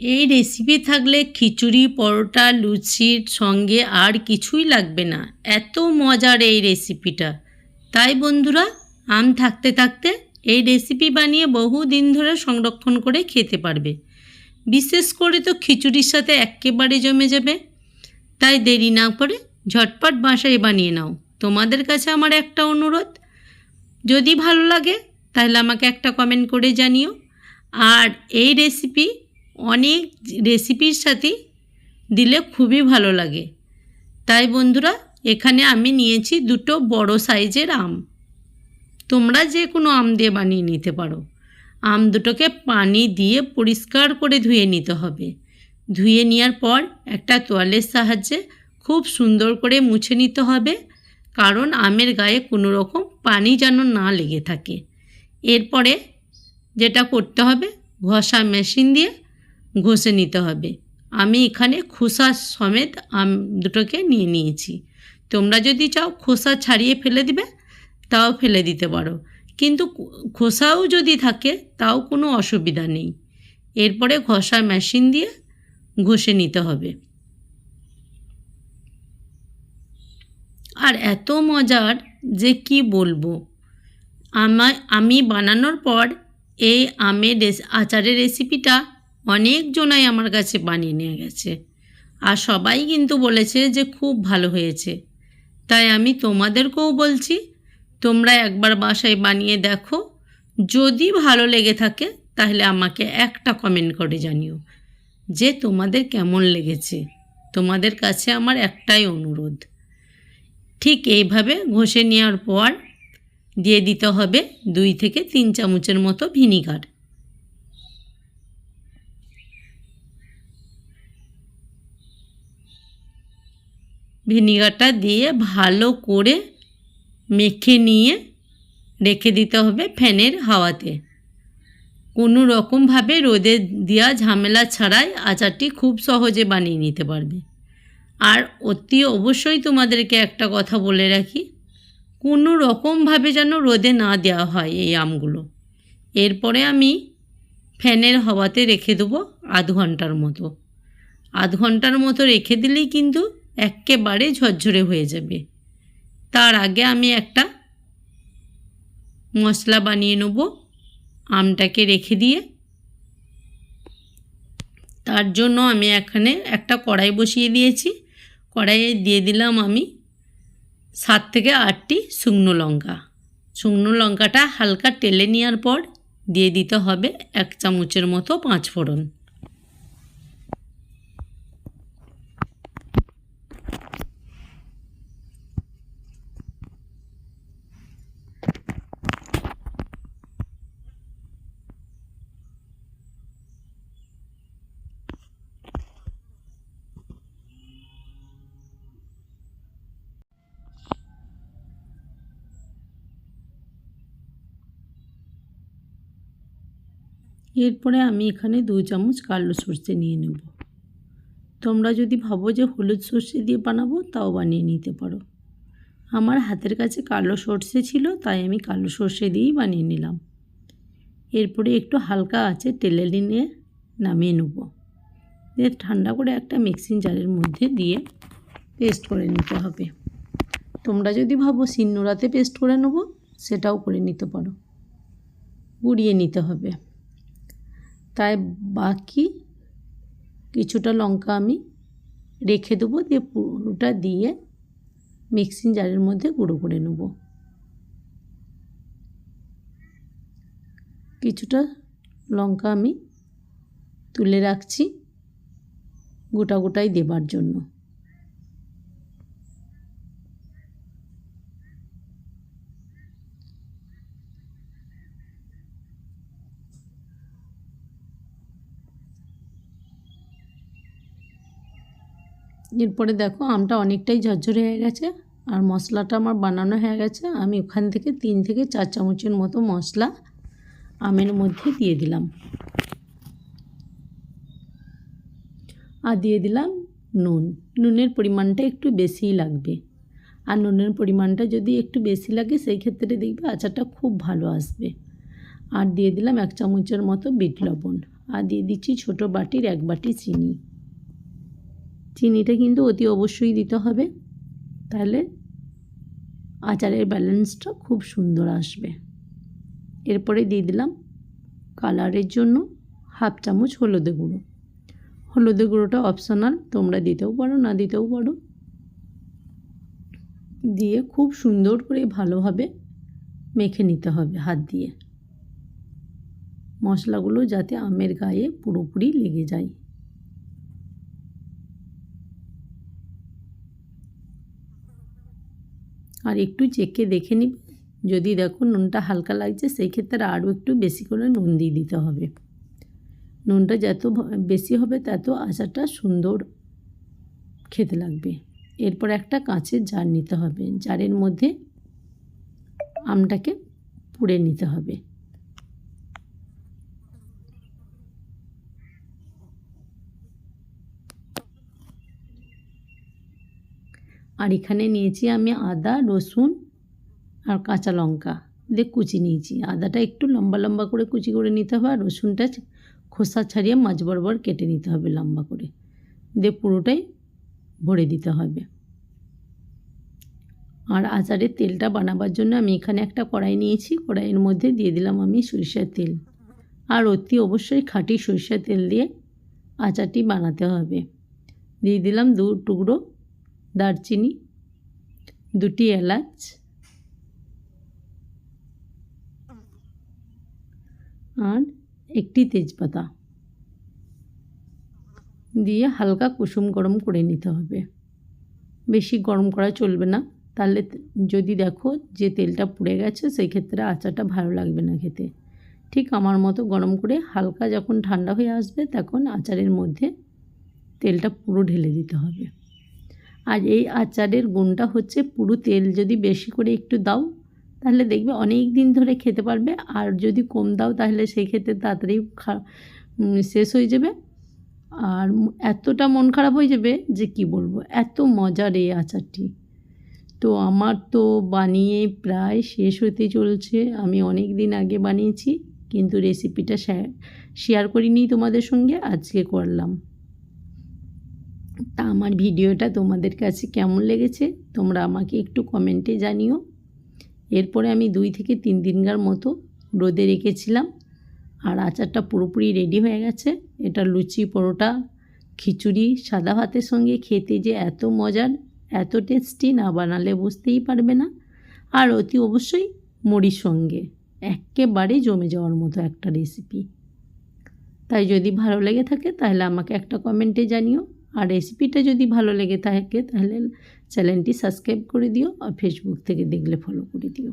এই রেসিপি থাকলে খিচুড়ি, পরোটা, লুচির সঙ্গে আর কিছুই লাগবে না। এত মজার এই রেসিপিটা তাই বন্ধুরা, আম থাকতে থাকতে এই রেসিপি বানিয়ে বহু দিন ধরে সংরক্ষণ করে খেতে পারবে। বিশেষ করে তো খিচুড়ির সাথে একেবারে জমে যাবে। তাই দেরি না করে ঝটপট বাসায় বানিয়ে নাও। তোমাদের কাছে আমার একটা অনুরোধ, যদি ভালো লাগে তাহলে আমাকে একটা কমেন্ট করে জানিও। আর এই রেসিপি অনেক রেসিপির সাথে দিলে খুবই ভালো লাগে। তাই বন্ধুরা, এখানে আমি নিয়েছি দুটো বড় সাইজের আম। তোমরা যে কোনো আম দিয়ে বানিয়ে নিতে পারো। আম দুটোকে পানি দিয়ে পরিষ্কার করে ধুয়ে নিতে হবে। ধুয়ে নেওয়ার পর একটা তোয়ালের সাহায্যে খুব সুন্দর করে মুছে নিতে হবে, কারণ আমের গায়ে কোনো রকম পানি যেন না লেগে থাকে। এরপরে যেটা করতে হবে, ঘষা মেশিন দিয়ে ঘষে নিতে হবে। আমি এখানে খোসা সমেত আম দুটোকে নিয়ে নিয়েছি। তোমরা যদি চাও খোসা ছাড়িয়ে ফেলে দিবে, তাও ফেলে দিতে পারো। কিন্তু খোসাও যদি থাকে, তাও কোনো অসুবিধা নেই। এরপরে ঘষা মেশিন দিয়ে ঘষে নিতে হবে। আর এত মজার যে কি বলব? আমায় আমি বানানোর পর এই আমের আচারের রেসিপিটা অনেকজনাই আমার কাছে বানিয়ে নিয়ে গেছে। আর সবাই কিন্তু বলেছে যে খুব ভালো হয়েছে। তাই আমি তোমাদেরকেও বলছি, তোমরা একবার বাসায় বানিয়ে দেখো। যদি ভালো লেগে থাকে, তাহলে আমাকে একটা কমেন্ট করে জানিও যে তোমাদের কেমন লেগেছে। তোমাদের কাছে আমার একটাই অনুরোধ। ঠিক এইভাবে ঘষে নেওয়ার পর দিয়ে দিতে হবে দুই থেকে তিন চামচের মতো ভিনিগার। ভিনিগারটা দিয়ে ভালো করে মেখে নিয়ে রেখে দিতে হবে ফ্যানের হাওয়াতে। কোনো রকমভাবে রোদে দেওয়া ঝামেলা ছাড়াই আচারটি খুব সহজে বানিয়ে নিতে পারবে। আর অতি অবশ্যই তোমাদেরকে একটা কথা বলে রাখি, কোনো রকমভাবে যেন রোদে না দেওয়া হয় এই আমগুলো। এরপরে আমি ফ্যানের হাওয়াতে রেখে দেবো আধ ঘণ্টার মতো। আধ ঘণ্টার মতো রেখে দিলেই কিন্তু একেবারে ঝরঝরে হয়ে যাবে। তার আগে আমি একটা মশলা বানিয়ে নেব, আমটাকে রেখে দিয়ে। তার জন্য আমি এখানে একটা কড়াই বসিয়ে দিয়েছি। কড়াইয়ে দিয়ে দিলাম আমি সাত থেকে আটটি শুকনো লঙ্কা। শুকনো লঙ্কাটা হালকা টেলে নেওয়ার পর দিয়ে দিতে হবে এক চামচের মতো পাঁচ ফোড়ন এরপরে আমি এখানে দু চামচ কালো সর্ষে নিয়ে নেব। তোমরা যদি ভাবো যে হলুদ সর্ষে দিয়ে বানাবো, তাও বানিয়ে নিতে পারো। আমার হাতের কাছে কালো সর্ষে ছিল, তাই আমি কালো সর্ষে দিয়েই বানিয়ে নিলাম। এরপরে একটু হালকা আছে টেলে নিয়ে নামিয়ে নেব। দিয়ে ঠান্ডা করে একটা মিক্সিং জারের মধ্যে দিয়ে পেস্ট করে নিতে হবে। তোমরা যদি ভাবো শিলনোড়াতে পেস্ট করে নেব, সেটাও করে নিতে পারো। গুড়িয়ে নিতে হবে। তাই বাকি কিছুটা লঙ্কা আমি রেখে দেবো, দিয়ে পুরোটা দিয়ে মিক্সিং জারের মধ্যে গুঁড়ো করে নেব। কিছুটা লঙ্কা আমি তুলে রাখছি গোটা গোটাই দেবার জন্য। এরপরে দেখো আমটা অনেকটাই ঝরঝরে হয়ে গেছে আর মশলাটা আমার বানানো হয়ে গেছে। আমি ওখান থেকে তিন থেকে চার চামচের মতো মশলা আমের মধ্যে দিয়ে দিলাম। আর দিয়ে দিলাম নুন। নুনের পরিমাণটা একটু বেশিই লাগবে। আর নুনের পরিমাণটা যদি একটু বেশি লাগে, সেই ক্ষেত্রে দেখবে আচারটা খুব ভালো আসবে। আর দিয়ে দিলাম এক চামচের মতো বিট লবণ। আর দিয়ে দিচ্ছি ছোটো বাটির এক বাটি চিনি। চিনিটা কিন্তু অতি অবশ্যই দিতে হবে। তাহলে আচারের ব্যালেন্সটা খুব সুন্দর আসবে। এরপরে দিয়ে দিলাম কালারের জন্য হাফ চামচ হলুদে গুঁড়ো। হলুদে গুঁড়োটা অপশনাল তোমরা দিতেও পারো, না দিতেও পারো। দিয়ে খুব সুন্দর করে ভালোভাবে মেখে নিতে হবে হাত দিয়ে। মশলাগুলো যাতে আমের গায়ে পুরোপুরি লেগে যায়। আর একটু চেকে দেখে নিবে। যদি দেখো নুনটা হালকা লাগছে, সেই ক্ষেত্রে আরও একটু বেশি করে নুন দিয়ে দিতে হবে। নুনটা যত বেশি হবে তত আচারটা সুন্দর খেতে লাগবে। এরপর একটা কাঁচের জার নিতে হবে। জারের মধ্যে আমটাকে পুড়ে নিতে হবে। আর এখানে নিয়েছি আমি আদা, রসুন আর কাঁচা লঙ্কা। দিয়ে কুচি নিয়েছি। আদাটা একটু লম্বা লম্বা করে কুচি করে নিতে হবে আর রসুনটা খোসা ছাড়িয়ে মাছ বরাবর কেটে নিতে হবে লম্বা করে। দিয়ে পুরোটাই ভরে দিতে হবে। আর আচারের তেলটা বানাবার জন্য আমি এখানে একটা কড়াই নিয়েছি। কড়াইয়ের মধ্যে দিয়ে দিলাম আমি সরিষার তেল। আর অতি অবশ্যই খাঁটি সরিষার তেল দিয়ে আচারটি বানাতে হবে। দিয়ে দিলাম দু টুকরো দারচিনি, দুটি এলাচ, আর একটি তেজপাতা। দিয়ে হালকা কুসুম গরম করে নিতে হবে। বেশি গরম করা চলবে না। তাহলে যদি দেখো যে তেলটা পুড়ে গেছে, সেই ক্ষেত্রে আচারটা ভালো লাগবে না খেতে। ঠিক আমার মতো গরম করে হালকা যখন ঠান্ডা হয়ে আসবে, তখন আচারের মধ্যে তেলটা পুরো ঢেলে দিতে হবে। আর এই আচারের গুণটা হচ্ছে পুরো তেল যদি বেশি করে একটু দাও, তাহলে দেখবে অনেক দিন ধরে খেতে পারবে। আর যদি কম দাও, তাহলে সেই ক্ষেত্রে তাড়াতাড়ি শেষ হয়ে যাবে। আর এতটা মন খারাপ হয়ে যাবে যে কি বলব, এত মজার এই আচারটি। তো আমার তো বানিয়ে প্রায় শেষ হতে চলছে। আমি অনেক দিন আগে বানিয়েছি, কিন্তু রেসিপিটা শেয়ার করিনি তোমাদের সঙ্গে, আজকে করলাম। তা আমার ভিডিওটা তোমাদের কাছে কেমন লেগেছে তোমরা আমাকে একটু কমেন্টে জানিও। এরপরে আমি দুই থেকে তিন দিনকার মতো রোদে রেখেছিলাম আর আচারটা পুরোপুরি রেডি হয়ে গেছে। এটা লুচি, পরোটা, খিচুড়ি, সাদা ভাতের সঙ্গে খেতে যে এত মজার, এত টেস্টি না বানালে বুঝতেই পারবে না। আর অতি অবশ্যই মুড়ির সঙ্গে একেবারে জমে যাওয়ার মতো একটা রেসিপি তাই যদি ভালো লেগে থাকে তাহলে আমাকে একটা কমেন্টে জানিও। আর রেসিপিটা যদি ভালো লেগে থাকে, তাহলে চ্যানেলটি সাবস্ক্রাইব করে দিও আর ফেসবুক থেকে দেখলে ফলো করে দিও।